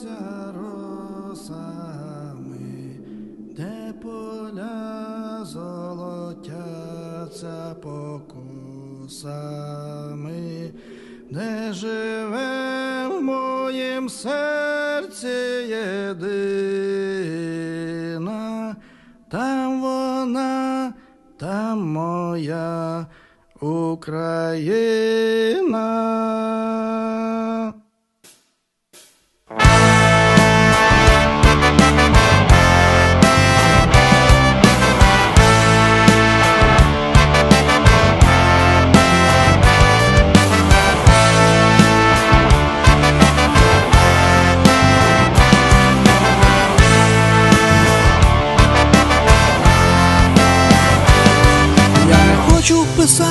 золотяться росами, де поля золотяться покосами, де живе в моїм серці єдина, там вона, там моя Україна.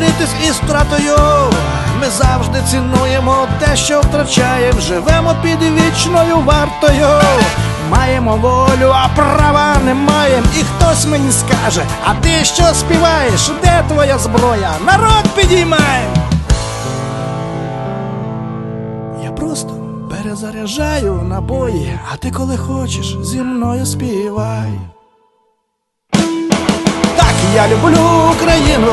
Можна змиритись із втратою. Ми завжди цінуємо те, що втрачаємо, живемо під вічною вартою. Маємо волю, а права не маємо. І хтось мені скаже, а ти що співаєш? Де твоя зброя? Народ підіймає. Я просто перезаряджаю набої, а ти коли хочеш зі мною співай. Я люблю Україну,